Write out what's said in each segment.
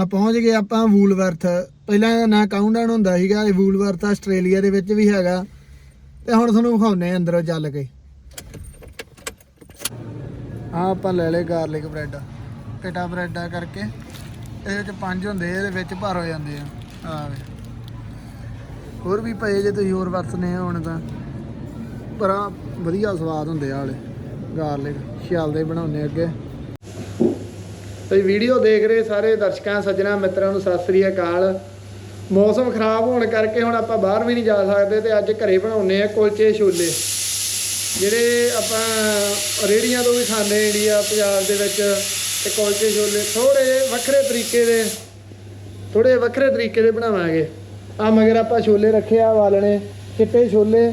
ਆ ਪਹੁੰਚ ਗਏ ਆਪਾਂ ਵੂਲਵਰਥ। ਪਹਿਲਾਂ ਇਹਦਾ ਨਾਂ ਕਾਊਂਟਡਾਊਨ ਹੁੰਦਾ ਸੀਗਾ, ਇਹ ਵੂਲਵਰਥ ਆਸਟ੍ਰੇਲੀਆ ਦੇ ਵਿੱਚ ਵੀ ਹੈਗਾ। ਤੇ ਹੁਣ ਤੁਹਾਨੂੰ ਵਿਖਾਉਨੇ ਅੰਦਰੋਂ ਚੱਲ ਕੇ। ਆ ਆਪਾਂ ਲੈ ਲਏ ਗਾਰਲਿਕ ਬ੍ਰੈਡ ਪੇਟਾ ਬ੍ਰੈਡ ਆ ਕਰਕੇ। ਇਹਦੇ ਵਿੱਚ ਪੰਜ ਹੁੰਦੇ ਇਹਦੇ ਵਿੱਚ ਭਰ ਹੋ ਜਾਂਦੇ ਆ। ਆ ਵੇ। ਹੋਰ ਵੀ ਪਏ ਜੇ ਤੁਸੀਂ ਹੋਰ ਵਰਤਨੇ ਆ ਹੁਣ ਤਾਂ। ਪਰ ਵਧੀਆ ਸਵਾਦ ਹੁੰਦੇ ਆ ਵਾਲੇ। ਗਾਰਲਿਕ ਛਿਆਲਦੇ ਬਣਾਉਨੇ ਅੱਗੇ। ਤੇ ਵੀਡੀਓ ਦੇਖ ਰਹੇ ਸਾਰੇ ਦਰਸ਼ਕਾਂ, ਸੱਜਣਾ, ਮਿੱਤਰਾਂ ਨੂੰ ਸਤਿ ਸ੍ਰੀ ਅਕਾਲ। ਮੌਸਮ ਖਰਾਬ ਹੋਣ ਕਰਕੇ ਹੁਣ ਆਪਾਂ ਬਾਹਰ ਵੀ ਨਹੀਂ ਜਾ ਸਕਦੇ ਤੇ ਅੱਜ ਘਰੇ ਬਣਾਉਨੇ ਆ ਕੁਲਚੇ ਛੋਲੇ। ਜਿਹੜੇ ਆਪਾਂ ਰੇੜੀਆਂ ਤੋਂ ਵੀ ਖਾਂਦੇ ਇੰਡੀਆ, ਪੰਜਾਬ ਦੇ ਵਿੱਚ ਤੇ ਕੁਲਚੇ ਛੋਲੇ ਥੋੜੇ ਜਿਹੇ ਵੱਖਰੇ ਤਰੀਕੇ ਦੇ ਥੋੜੇ ਵੱਖਰੇ ਤਰੀਕੇ ਦੇ ਬਣਾਵਾਂਗੇ। ਆ ਮਗਰ ਆਪਾਂ ਛੋਲੇ ਰੱਖੇ, ਆ ਵਾਲਣੇ, ਚਿੱਟੇ ਛੋਲੇ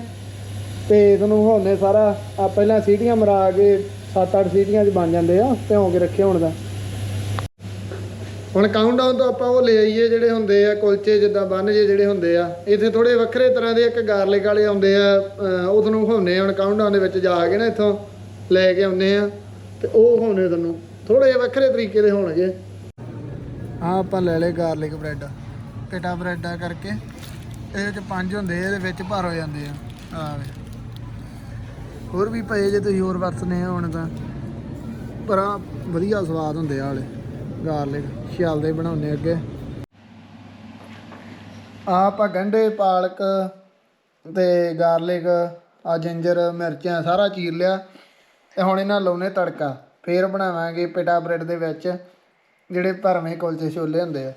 ਤੇ ਤੁਹਾਨੂੰ ਵਿਖਾਉਂਦੇ ਸਾਰਾ। ਆ ਪਹਿਲਾਂ ਸੀਟੀਆਂ ਮਰਾ ਕੇ 7-8 ਸੀਟੀਆਂ 'ਚ ਬਣ ਜਾਂਦੇ ਆ ਭਿਉਂ ਕੇ ਰੱਖੇ ਹੋਣ ਦਾ। ਹੁਣ ਕਾਊਂਟਡਾਊਨ ਤੋਂ ਆਪਾਂ ਉਹ ਲੈ ਆਈਏ ਜਿਹੜੇ ਹੁੰਦੇ ਆ, ਕੁਲਚੇ ਜਿੱਦਾਂ ਬੰਨ ਜੇ ਜਿਹੜੇ ਹੁੰਦੇ ਆ। ਇੱਥੇ ਥੋੜੇ ਵੱਖਰੇ ਤਰ੍ਹਾਂ ਦੇ ਇੱਕ ਗਾਰਲਿਕ ਵਾਲੇ ਆਉਂਦੇ ਆ ਉਹ ਤੁਹਾਨੂੰ ਵਿਖਾਉਂਦੇ ਹੁਣ ਕਾਊਂਟਡਾਊਨ ਦੇ ਵਿੱਚ ਜਾ ਕੇ ਨਾ ਇੱਥੋਂ ਲੈ ਕੇ ਆਉਂਦੇ ਆ। ਤੇ ਉਹ ਵਿਖਾਉਂਦੇ ਤੁਹਾਨੂੰ। ਥੋੜੇ ਵੱਖਰੇ ਤਰੀਕੇ ਦੇ ਹੋਣਗੇ। ਆ ਆਪਾਂ ਲੈ ਲਏ ਗਾਰਲਿਕ ਬ੍ਰੈਡ ਪੇਟਾ ਬ੍ਰੈਡ ਆ ਕਰਕੇ। ਇਹਦੇ ਵਿੱਚ ਪੰਜ ਹੁੰਦੇ ਇਹਦੇ ਵਿੱਚ ਭਰ ਹੋ ਜਾਂਦੇ ਆ। ਆ ਹੋਰ ਵੀ ਪਏ ਜੇ ਤੁਸੀਂ ਹੋਰ ਵਰਤਨੇ ਆ ਹੁਣ ਤਾਂ। ਪਰ ਵਧੀਆ ਸਵਾਦ ਹੁੰਦੇ ਆ ਵਾਲੇ। ਗਾਰਲਿਕ ਛਿਆਲਦੇ ਬਣਾਉਨੇ ਅੱਗੇ। ਆ ਆਪਾਂ ਗੰਢੇ ਪਾਲਕ ਤੇ ਗਾਰਲਿਕ, ਆ ਜਿੰਜਰ, ਮਿਰਚਾਂ, ਸਾਰਾ ਚੀਰ ਲਿਆ ਤੇ ਹੁਣ ਇਹਨਾਂ ਲਾਉਨੇ ਤੜਕਾ। ਫੇਰ ਬਣਾਵਾਂਗੇ ਪਿਟਾ ਬ੍ਰੈਡ ਦੇ ਵਿੱਚ, ਜਿਹੜੇ ਭਰਵੇਂ ਕੁਲਚੇ ਛੋਲੇ ਹੁੰਦੇ ਆ।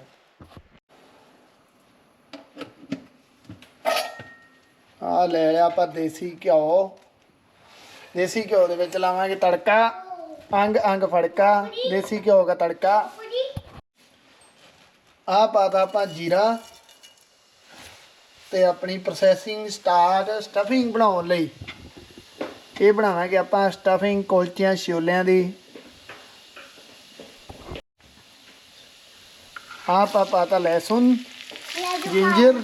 ਆ ਲੈ ਲਿਆ ਆਪਾਂ ਦੇਸੀ ਘਿਓ। ਦੇਸੀ ਘਿਓ ਦੇ ਵਿੱਚ ਲਾਵਾਂਗੇ ਤੜਕਾ। ਅੰਗ ਅੰਗ ਫੜਕਾ, ਦੇਸੀ ਘਿਓ ਦਾ ਤੜਕਾ। ਆ ਪਾਤਾ ਆਪਾਂ ਜੀਰਾ ਤੇ ਆਪਣੀ ਪ੍ਰੋਸੈਸਿੰਗ ਸਟਾਰਟ ਸਟਫਿੰਗ ਬਣਾਉਣ ਲਈ। ਇਹ ਬਣਾਵਾਂਗੇ ਆਪਾਂ ਸਟਫਿੰਗ ਕੁਲਚਿਆਂ, ਛੋਲਿਆਂ ਦੀ। ਆ ਪਾ ਪਾਤਾ ਲਹਿਸੁਨ ਜਿੰਜਰ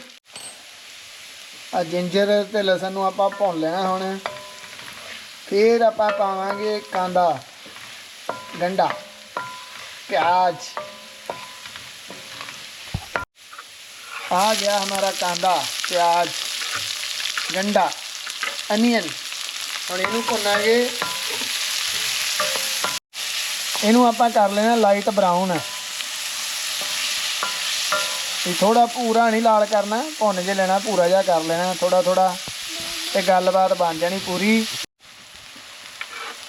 ਆ ਜਿੰਜਰ ਤੇ ਲਸਣ ਨੂੰ ਆਪਾਂ ਭੁੰਨ ਲੈਣਾ ਹੁਣ। ਫਿਰ ਆਪਾਂ ਪਾਵਾਂਗੇ ਕਾਂਦਾ। गंडा, प्याज। आ गया हमारा कांदा, प्याज, गंडा, अनियन। और इनू भुना के इनू आप कर लेना लाइट ब्राउन है। थोड़ा पूरा नहीं लाल करना, भुन के लेना, पूरा जहा कर लेना थोड़ा थोड़ा तो गलबात बन जानी पूरी।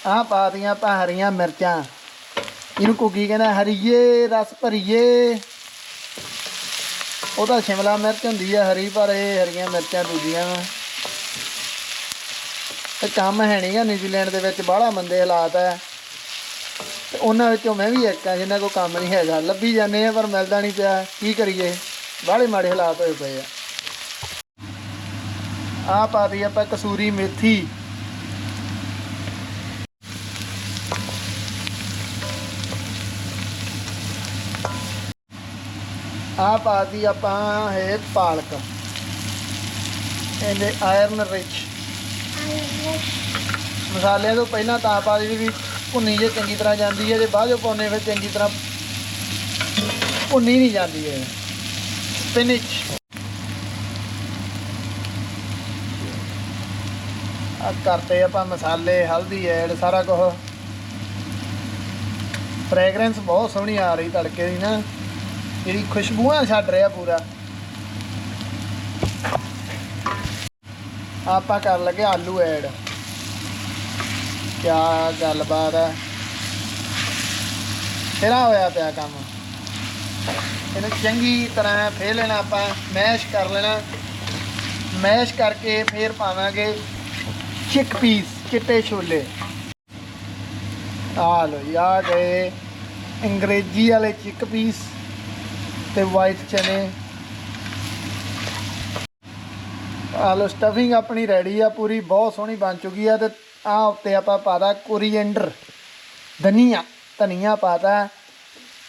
ਆਹ ਪਾ ਦੀਆਂ ਆਪਾਂ ਹਰੀਆਂ ਮਿਰਚਾਂ। ਇਹਨੂੰ ਕੁਕੀ ਕਹਿੰਦਾ? ਹਰੀਏ, ਰਸ ਭਰੀਏ। ਉਹ ਤਾਂ ਸ਼ਿਮਲਾ ਮਿਰਚ ਹੁੰਦੀ ਆ ਹਰੀ, ਪਰ ਇਹ ਹਰੀਆਂ ਮਿਰਚਾਂ ਦੂਜੀਆਂ ਵਾ। ਤੇ ਕੰਮ ਹੈ ਨਹੀਂਗਾ ਨਿਊਜ਼ੀਲੈਂਡ ਦੇ ਵਿੱਚ, ਬਾਹਲਾ ਮੰਦੇ ਹਾਲਾਤ ਹੈ ਤੇ ਉਹਨਾਂ ਵਿੱਚੋਂ ਮੈਂ ਵੀ ਇੱਕ ਆ, ਜਿੰਨਾ ਕੋ ਕੰਮ ਨਹੀਂ ਹੈਗਾ। ਲੱਭੀ ਜਾਂਦੇ ਆ, ਪਰ ਮਿਲਦਾ ਨਹੀਂ ਪਿਆ। ਕੀ ਕਰੀਏ? ਬਾਹਲੇ ਮਾੜੇ ਹਾਲਾਤ ਹੋਏ ਪਏ ਆ। ਆਹ ਪਾ ਦਈ ਆਪਾਂ ਕਸੂਰੀ ਮੇਥੀ। ਆ ਪਾਤੀ ਆਪਾਂ ਹੈ ਪਾਲਕ। ਇਹਦੇ ਆਇਰਨ ਰਿਚ ਮਸਾਲਿਆਂ ਤੋਂ ਪਹਿਲਾਂ ਤਾਂ ਪਾ ਦੀ ਵੀ ਭੁੰਨੀ ਜੇ ਚੰਗੀ ਤਰ੍ਹਾਂ ਜਾਂਦੀ ਹੈ ਜੇ ਬਾਅਦ ਚੋਂ ਪਾਉਣੇ ਫਿਰ ਚੰਗੀ ਤਰ੍ਹਾਂ ਭੁੰਨੀ ਨਹੀਂ ਜਾਂਦੀ ਹੈ ਸਪਿਨਚ ਆ ਕਰਤੇ ਆਪਾਂ ਮਸਾਲੇ, ਹਲਦੀ, ਐਡ, ਸਾਰਾ ਕੁਝ ਫ੍ਰੈਗਰੈਂਸ ਬਹੁਤ ਸੋਹਣੀ ਆ ਰਹੀ ਤੜਕੇ ਦੀ ਨਾ। ਜਿਹੜੀ ਖੁਸ਼ਬੂਆਂ ਛੱਡ ਰਿਹਾ ਪੂਰਾ। ਆਪਾਂ ਕਰ ਲਗੇ ਆਲੂ ਐਡ। ਕੀ ਗੱਲਬਾਤ ਹੈ ਤੇਰਾ ਹੋਇਆ ਪਿਆ ਕੰਮ। ਇਹਨੂੰ ਚੰਗੀ ਤਰ੍ਹਾਂ ਫੇਰ ਲੈਣਾ ਆਪਾਂ, ਮੈਸ਼ ਕਰ ਲੈਣਾ। ਮੈਸ਼ ਕਰਕੇ ਫੇਰ ਪਾਵਾਂਗੇ ਚਿਕ ਪੀਸ ਚਿੱਟੇ ਛੋਲੇ। ਆ ਲੋ ਯਾ ਗਏ ਅੰਗਰੇਜ਼ੀ ਵਾਲੇ ਚਿਕ ਪੀਸ ਤੇ ਵਾਈਟ ਚਨੇ ਆ ਲੋ ਸਟਫਿੰਗ ਆਪਣੀ ਰੈਡੀ ਆ, ਪੂਰੀ ਬਹੁਤ ਸੋਹਣੀ ਬਣ ਚੁੱਕੀ ਆ ਤੇ ਆ ਉੱਤੇ ਆਪਾਂ ਪਾਦਾ ਕੋਰੀਐਂਡਰ ਧਨੀਆ ਧਨੀਆ ਪਾਤਾ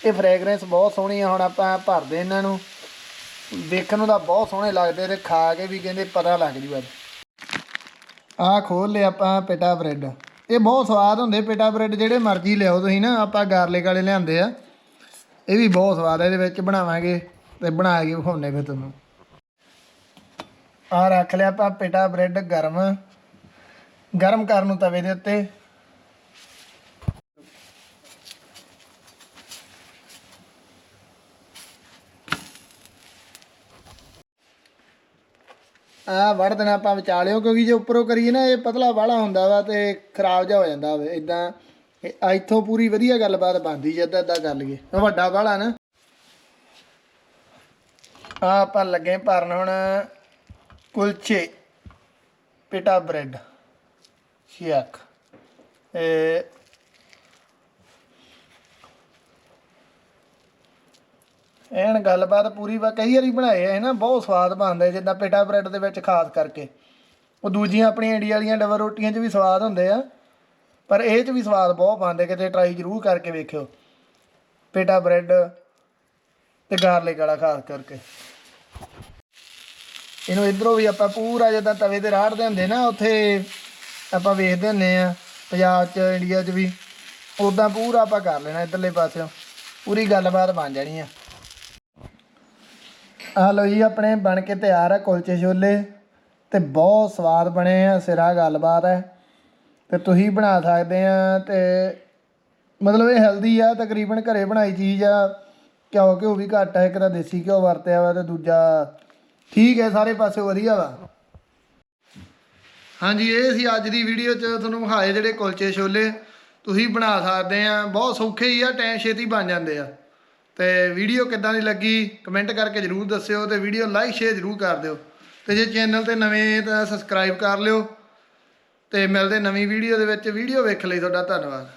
ਇਹ ਫ੍ਰੈਗਰੈਂਸ ਬਹੁਤ ਸੋਹਣੀ ਆ, ਹੁਣ ਆਪਾਂ ਭਰਦੇ ਇਹਨਾਂ ਨੂੰ। ਦੇਖਣ ਨੂੰ ਤਾਂ ਬਹੁਤ ਸੋਹਣੇ ਲੱਗਦੇ ਤੇ ਖਾ ਕੇ ਵੀ ਕਹਿੰਦੇ ਪਤਾ ਲੱਗ ਜੂ ਅੱਜ। ਆ ਖੋਲ ਲਿਆ ਆਪਾਂ ਪੇਟਾ ਬ੍ਰੈਡ। ਇਹ ਬਹੁਤ ਸਵਾਦ ਹੁੰਦੇ, ਪੇਟਾ ਬ੍ਰੈਡ ਜਿਹੜੇ ਮਰਜ਼ੀ ਲਿਆਓ ਤੁਸੀਂ ਨਾ, ਆਪਾਂ ਗਾਰਲਿਕ ਵਾਲੇ ਲਿਆਂਦੇ ਆ। ਇਹ ਵੀ ਬਹੁਤ ਸਵਾਦ ਹੈ ਇਹਦੇ ਵਿੱਚ ਬਣਾਵਾਂਗੇ ਤੇ ਬਣਾ ਕੇ ਵਿਖਾਉਣੇ ਫਿਰ ਤੁਹਾਨੂੰ। ਆ ਰੱਖ ਲਿਆ ਆਪਾਂ ਪੇਟਾ ਬ੍ਰੈਡ ਗਰਮ। ਗਰਮ ਕਰਨ ਨੂੰ ਤਵੇ ਦੇ ਉੱਤੇ। ਆ ਵੜ ਦੇਣਾ ਆਪਾਂ ਵਿਚਾਲਿਓ ਕਿਉਂਕਿ ਜੇ ਉੱਪਰੋਂ ਕਰੀਏ ਨਾ, ਇਹ ਪਤਲਾ ਵਾਲਾ ਹੁੰਦਾ ਵਾ ਤੇ ਖਰਾਬ ਜਾ ਹੋ ਜਾਂਦਾ ਵਾ। ਇਦਾਂ ਇੱਥੋਂ ਪੂਰੀ ਵਧੀਆ ਗੱਲਬਾਤ ਬਣਦੀ ਜੇ ਅੱਧਾ ਕਰ ਲਈਏ। ਉਹ ਵੱਡਾ ਵਾਲਾ ਨਾ। ਆ ਆਪਾਂ ਲੱਗੇ ਭਰਨ ਹੁਣ ਕੁਲਚੇ, ਪਿਟਾ ਬ੍ਰੈਡ ਸ਼ਿਆਕ ਇਹ ਐਨ ਗੱਲਬਾਤ ਪੂਰੀ ਵਾ, ਕਈ ਵਾਰੀ ਬਣਾਏ ਐ ਨਾ, ਬਹੁਤ ਸਵਾਦ ਬਣਦੇ ਜਿੱਦਾਂ ਪੇਟਾ ਬ੍ਰੈਡ ਦੇ ਵਿੱਚ ਖਾਸ ਕਰਕੇ। ਉਹ ਦੂਜੀਆਂ ਆਪਣੀਆਂ ਇੰਡੀਆ ਵਾਲੀਆਂ ਡਬਲ ਰੋਟੀਆਂ 'ਚ ਵੀ ਸਵਾਦ ਹੁੰਦੇ ਆ, ਪਰ ਇਹ 'ਚ ਵੀ ਸਵਾਦ ਬਹੁਤ ਪਾਉਂਦੇ ਕਿਤੇ ਟਰਾਈ ਜ਼ਰੂਰ ਕਰਕੇ ਵੇਖਿਓ। ਪੇਟਾ ਬ੍ਰੈਡ ਤੇ ਗਾਰਲਿਕ ਵਾਲਾ ਖਾਸ ਕਰਕੇ। ਇਹਨੂੰ ਇਧਰੋਂ ਵੀ ਆਪਾਂ ਪੂਰਾ ਜਿੱਦਾਂ ਤਵੇ ਤੇ ਰਾੜਦੇ ਹੁੰਦੇ ਨਾ, ਉੱਥੇ ਆਪਾਂ ਵੇਖਦੇ ਹੁੰਦੇ ਆ, ਪੰਜਾਬ 'ਚ, ਇੰਡੀਆ 'ਚ ਵੀ। ਉਦਾਂ ਪੂਰਾ ਆਪਾਂ ਕਰ ਲੈਣਾ ਇਧਰਲੇ ਪਾਸਿਓਂ। ਪੂਰੀ ਗੱਲਬਾਤ ਬਣ ਜਾਣੀ ਆ। ਆ ਲੋ ਜੀ, ਆਪਣੇ ਬਣ ਕੇ ਤਿਆਰ ਆ ਕੁਲਚੇ ਛੋਲੇ ਤੇ ਬਹੁਤ ਸਵਾਦ ਬਣੇ ਆ, ਸਿਰਾ ਗੱਲਬਾਤ ਹੈ ਤੇ ਤੁਸੀਂ ਬਣਾ ਸਕਦੇ ਆ ਤੇ ਮਤਲਬ ਇਹ ਹੈਲਦੀ ਆ, ਤਕਰੀਬਨ ਘਰੇ ਬਣਾਈ ਚੀਜ਼ ਆ। ਘਿਓ ਘਿਓ ਵੀ ਘੱਟ ਹੈ ਇੱਕ ਤਾਂ ਦੇਸੀ ਘਿਓ ਵਰਤਿਆ ਵਾ ਤੇ ਦੂਜਾ ਠੀਕ ਹੈ ਸਾਰੇ ਪਾਸੇ ਵਧੀਆ ਵਾ। ਹਾਂਜੀ, ਇਹ ਸੀ ਅੱਜ ਦੀ ਵੀਡੀਓ 'ਚ ਤੁਹਾਨੂੰ ਵਿਖਾਏ ਜਿਹੜੇ ਕੁਲਚੇ ਛੋਲੇ। ਤੁਸੀਂ ਬਣਾ ਸਕਦੇ ਆ, ਬਹੁਤ ਸੌਖੇ ਹੀ ਆ, ਟਾਈਮ ਛੇਤੀ ਬਣ ਜਾਂਦੇ ਆ। ਤੇ ਵੀਡੀਓ ਕਿੱਦਾਂ ਦੀ ਲੱਗੀ ਕਮੈਂਟ ਕਰਕੇ ਜਰੂਰ ਦੱਸਿਓ ਤੇ ਵੀਡੀਓ ਲਾਈਕ ਸ਼ੇਅਰ ਜਰੂਰ ਕਰ ਦਿਓ। ਤੇ ਜੇ ਚੈਨਲ ਤੇ ਨਵੇਂ ਤਾਂ ਸਬਸਕ੍ਰਾਈਬ ਕਰ ਲਿਓ ਤੇ ਮਿਲਦੇ ਨਵੀਂ ਵੀਡੀਓ ਦੇ ਵਿੱਚ ਵੀਡੀਓ ਵੇਖਣ ਲਈ ਤੁਹਾਡਾ ਧੰਨਵਾਦ।